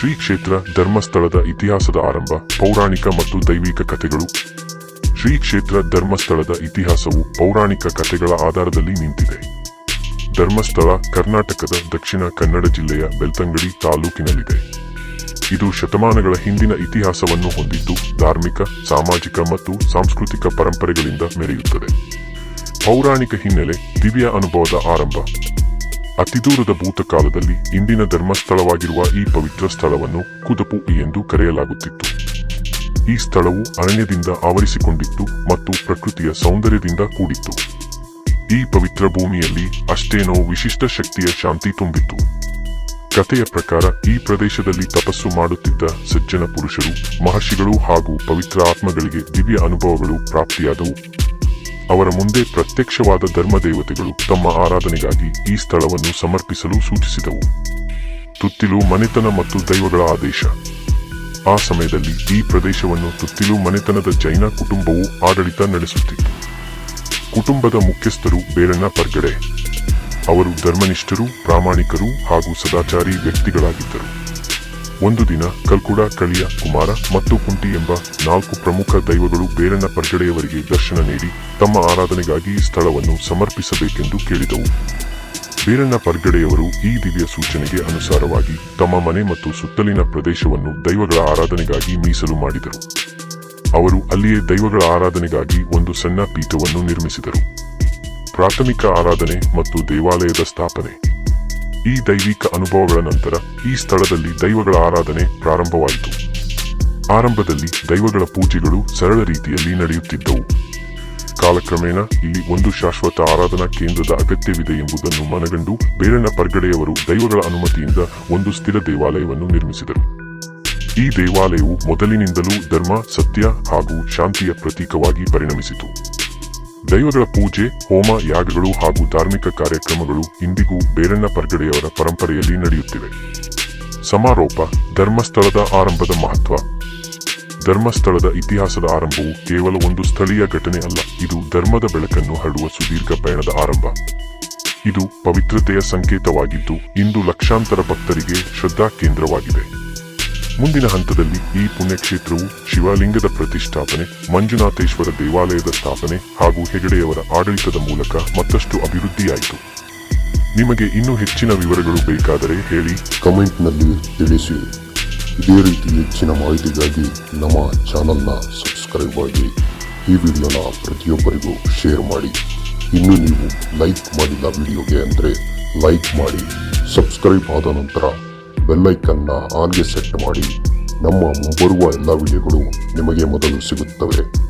ಶ್ರೀ ಕ್ಷೇತ್ರ ಧರ್ಮಸ್ಥಳದ ಇತಿಹಾಸದ ಆರಂಭ, ಪೌರಾಣಿಕ ಮತ್ತು ದೈವಿಕ ಕಥೆಗಳು. ಶ್ರೀ ಕ್ಷೇತ್ರ ಧರ್ಮಸ್ಥಳದ ಇತಿಹಾಸವು ಪೌರಾಣಿಕ ಕಥೆಗಳ ಆಧಾರದಲ್ಲಿ ನಿಂತಿದೆ. ಧರ್ಮಸ್ಥಳ, ಕರ್ನಾಟಕದ ದಕ್ಷಿಣ ಕನ್ನಡ ಜಿಲ್ಲೆಯ ಬೆಳ್ತಂಗಡಿ ತಾಲೂಕಿನಲ್ಲಿದೆ. ಇದು ಶತಮಾನಗಳ ಹಿಂದಿನ ಇತಿಹಾಸವನ್ನು ಹೊಂದಿದ್ದು ಧಾರ್ಮಿಕ, ಸಾಮಾಜಿಕ ಮತ್ತು ಸಾಂಸ್ಕೃತಿಕ ಪರಂಪರೆಗಳಿಂದ ಮೆರೆಯುತ್ತದೆ. ಪೌರಾಣಿಕ ಹಿನ್ನೆಲೆ ದಿವ್ಯ ಅನುಭವದ ಆರಂಭ. ಅತಿದೂರದ ಭೂತಕಾಲದಲ್ಲಿ ಇಂದಿನ ಧರ್ಮಸ್ಥಳವಾಗಿರುವ ಈ ಪವಿತ್ರ ಸ್ಥಳವನ್ನು ಕುದಪು ಎಂದು ಕರೆಯಲಾಗುತ್ತಿತ್ತು. ಈ ಸ್ಥಳವು ಅರಣ್ಯದಿಂದ ಆವರಿಸಿಕೊಂಡಿತ್ತು ಮತ್ತು ಪ್ರಕೃತಿಯ ಸೌಂದರ್ಯದಿಂದ ಕೂಡಿತ್ತು. ಈ ಪವಿತ್ರ ಭೂಮಿಯಲ್ಲಿ ಅಷ್ಟೇನೋ ವಿಶಿಷ್ಟ ಶಕ್ತಿಯ ಶಾಂತಿ ತುಂಬಿತ್ತು. ಕಥೆಯ ಪ್ರಕಾರ ಈ ಪ್ರದೇಶದಲ್ಲಿ ತಪಸ್ಸು ಮಾಡುತ್ತಿದ್ದ ಸಜ್ಜನ ಪುರುಷರು, ಮಹರ್ಷಿಗಳು ಹಾಗೂ ಪವಿತ್ರ ಆತ್ಮಗಳಿಗೆ ದಿವ್ಯ ಅನುಭವಗಳು ಪ್ರಾಪ್ತಿಯಾದವು. ಅವರ ಮುಂದೆ ಪ್ರತ್ಯಕ್ಷವಾದ ಧರ್ಮದೇವತೆಗಳು ತಮ್ಮ ಆರಾಧನೆಗಾಗಿ ಈ ಸ್ಥಳವನ್ನು ಸಮರ್ಪಿಸಲು ಸೂಚಿಸಿದವು. ತುತ್ತಿಲು ಮನೆತನ ಮತ್ತು ದೈವಗಳ ಆದೇಶ. ಆ ಸಮಯದಲ್ಲಿ ಈ ಪ್ರದೇಶವನ್ನು ತುತ್ತಿಲು ಮನೆತನದ ಜೈನ ಕುಟುಂಬವು ಆಡಳಿತ ನಡೆಸುತ್ತಿತ್ತು. ಕುಟುಂಬದ ಮುಖ್ಯಸ್ಥರು ಬೇರಣ್ಣ ಪರ್ಗಡೆ. ಅವರು ಧರ್ಮನಿಷ್ಠರು, ಪ್ರಾಮಾಣಿಕರು ಹಾಗೂ ಸದಾಚಾರಿ ವ್ಯಕ್ತಿಗಳಾಗಿದ್ದರು. ಒಂದು ದಿನ ಕಲ್ಕುಡ, ಕಳಿಯ, ಕುಮಾರ ಮತ್ತು ಕುಂಟಿ ಎಂಬ ನಾಲ್ಕು ಪ್ರಮುಖ ದೈವಗಳು ಬೇರಣ್ಣ ಪರ್ಗಡೆಯವರಿಗೆ ದರ್ಶನ ನೀಡಿ ತಮ್ಮ ಆರಾಧನೆಗಾಗಿ ಈ ಸ್ಥಳವನ್ನು ಸಮರ್ಪಿಸಬೇಕೆಂದು ಕೇಳಿದವು. ಬೇರಣ್ಣ ಪರ್ಗಡೆಯವರು ಈ ದಿವ್ಯ ಸೂಚನೆಗೆ ಅನುಸಾರವಾಗಿ ತಮ್ಮ ಮನೆ ಮತ್ತು ಸುತ್ತಲಿನ ಪ್ರದೇಶವನ್ನು ದೈವಗಳ ಆರಾಧನೆಗಾಗಿ ಮೀಸಲು ಮಾಡಿದರು. ಅವರು ಅಲ್ಲಿಯೇ ದೈವಗಳ ಆರಾಧನೆಗಾಗಿ ಒಂದು ಸಣ್ಣ ಪೀಠವನ್ನು ನಿರ್ಮಿಸಿದರು. ಪ್ರಾಥಮಿಕ ಆರಾಧನೆ ಮತ್ತು ದೇವಾಲಯದ ಸ್ಥಾಪನೆ. ಈ ದೈವಿಕ ಅನುಭವಗಳ ನಂತರ ಈ ಸ್ಥಳದಲ್ಲಿ ದೈವಗಳ ಆರಾಧನೆ ಪ್ರಾರಂಭವಾಯಿತು. ಆರಂಭದಲ್ಲಿ ದೈವಗಳ ಪೂಜೆಗಳು ಸರಳ ರೀತಿಯಲ್ಲಿ ನಡೆಯುತ್ತಿದ್ದವು. ಕಾಲಕ್ರಮೇಣ ಇಲ್ಲಿ ಒಂದು ಶಾಶ್ವತ ಆರಾಧನಾ ಕೇಂದ್ರದ ಅಗತ್ಯವಿದೆ ಎಂಬುದನ್ನು ಮನಗಂಡು ಬೇರಣ್ಣ ಪರ್ಗಡೆಯವರು ದೈವಗಳ ಅನುಮತಿಯಿಂದ ಒಂದು ಸ್ಥಿರ ದೇವಾಲಯವನ್ನು ನಿರ್ಮಿಸಿದರು. ಈ ದೇವಾಲಯವು ಮೊದಲಿನಿಂದಲೂ ಧರ್ಮ, ಸತ್ಯ ಹಾಗೂ ಶಾಂತಿಯ ಪ್ರತೀಕವಾಗಿ ಪರಿಣಮಿಸಿತು. ದೈವಗಳ ಪೂಜೆ, ಹೋಮ, ಯಾಗಗಳು ಹಾಗೂ ಧಾರ್ಮಿಕ ಕಾರ್ಯಕ್ರಮಗಳು ಇಂದಿಗೂ ಬೇರಣ್ಣ ಪರ್ಗಡೆಯವರ ಪರಂಪರೆಯಲ್ಲಿ ನಡೆಯುತ್ತಿವೆ. ಸಮಾರೋಪ ಧರ್ಮಸ್ಥಳದ ಆರಂಭದ ಮಹತ್ವ. ಧರ್ಮಸ್ಥಳದ ಇತಿಹಾಸದ ಆರಂಭವು ಕೇವಲ ಒಂದು ಸ್ಥಳೀಯ ಘಟನೆ ಅಲ್ಲ, ಇದು ಧರ್ಮದ ಬೆಳಕನ್ನು ಹರಡುವ ಸುದೀರ್ಘ ಪಯಣದ ಆರಂಭ. ಇದು ಪವಿತ್ರತೆಯ ಸಂಕೇತವಾಗಿದ್ದು, ಇಂದು ಲಕ್ಷಾಂತರ ಭಕ್ತರಿಗೆ ಶ್ರದ್ಧಾ ಕೇಂದ್ರವಾಗಿದೆ. ಮುಂದಿನ ಹಂತದಲ್ಲಿ ಈ ಪುಣ್ಯಕ್ಷೇತ್ರವು ಶಿವಲಿಂಗದ ಪ್ರತಿಷ್ಠಾಪನೆ, ಮಂಜುನಾಥೇಶ್ವರ ದೇವಾಲಯದ ಸ್ಥಾಪನೆ ಹಾಗೂ ಹೆಗಡೆಯವರ ಆಡಳಿತದ ಮೂಲಕ ಮತ್ತಷ್ಟು ಅಭಿವೃದ್ಧಿಯಾಯಿತು. ನಿಮಗೆ ಇನ್ನೂ ಹೆಚ್ಚಿನ ವಿವರಗಳು ಬೇಕಾದರೆ ಹೇಳಿ. ಕಮೆಂಟ್ನಲ್ಲಿ ತಿಳಿಸಿ. ಇದೇ ರೀತಿ ಹೆಚ್ಚಿನ ಮಾಹಿತಿಗಾಗಿ ನಮ್ಮ ಚಾನಲ್ನ ಸಬ್ಸ್ಕ್ರೈಬ್ ಆಗಿ ಈ ವಿಡಿಯೋನ ಪ್ರತಿಯೊಬ್ಬರಿಗೂ ಶೇರ್ ಮಾಡಿ. ಇನ್ನು ನೀವು ಲೈಕ್ ಮಾಡಿಲ್ಲ ವಿಡಿಯೋಗೆ ಅಂದರೆ ಲೈಕ್ ಮಾಡಿ, ಸಬ್ಸ್ಕ್ರೈಬ್ ಆದ ನಂತರ ಬೆಲ್ಲೈಕನ್ನ ಆನ್ಗೆ ಸೆಟ್ ಮಾಡಿ ನಮ್ಮ ಮುಂಬರುವ ಎಲ್ಲ ವಿಡಿಯೋಗಳು ನಿಮಗೆ ಮೊದಲು ಸಿಗುತ್ತವೆ.